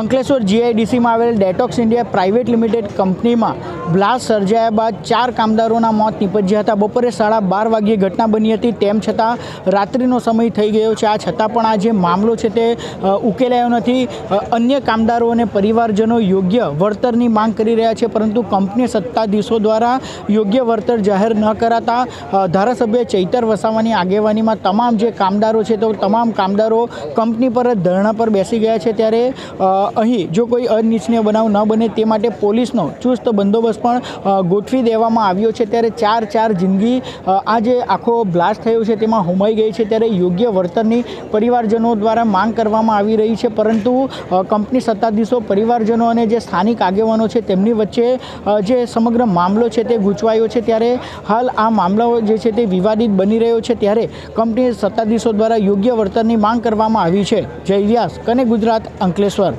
અંકલેશ્વર જીઆઈડીસીમાં આવેલ Detox India private limited કંપનીમાં બ્લાસ્ટ સર્જાયા બાદ ચાર કામદારોના મોત નીપજ્યા હતા. બપોરે સાડા બાર વાગ્યે ઘટના બની હતી. તેમ છતાં રાત્રિનો સમય થઈ ગયો છે. આ છતાં પણ આ જે મામલો છે તે ઉકેલાયો નથી. અન્ય કામદારો અને પરિવારજનો યોગ્ય વળતરની માંગ કરી રહ્યા છે, પરંતુ કંપની સત્તાધીશો દ્વારા યોગ્ય વળતર જાહેર ન કરાતા ધારાસભ્ય ચૈતર વસાવાની આગેવાનીમાં તમામ જે કામદારો છે તો તમામ કામદારો કંપની પર જ ધરણા પર બેસી ગયા છે. ત્યારે અહીં જો કોઈ અનિચ્છનીય બનાવ ન બને તે માટે પોલીસનો ચુસ્ત બંદોબસ્ત પણ ગોઠવી દેવામાં આવ્યો છે. ત્યારે ચાર ચાર જિંદગી આ જે આખો બ્લાસ્ટ થયો છે. તેમાં હોમાઈ ગઈ છે. ત્યારે યોગ્ય વર્તનની પરિવારજનો દ્વારા માંગ કરવામાં આવી રહી છે. પરંતુ કંપની સત્તાધીશો, પરિવારજનો અને જે સ્થાનિક આગેવાનો છે તેમની વચ્ચે જે સમગ્ર મામલો છે તે ગૂંચવાયો છે. ત્યારે હાલ આ મામલો જે છે તે વિવાદિત બની રહ્યો છે. ત્યારે કંપની સત્તાધીશો દ્વારા યોગ્ય વર્તનની માંગ કરવામાં આવી છે. જય વ્યાસ કને ગુજરાત, અંકલેશ્વર.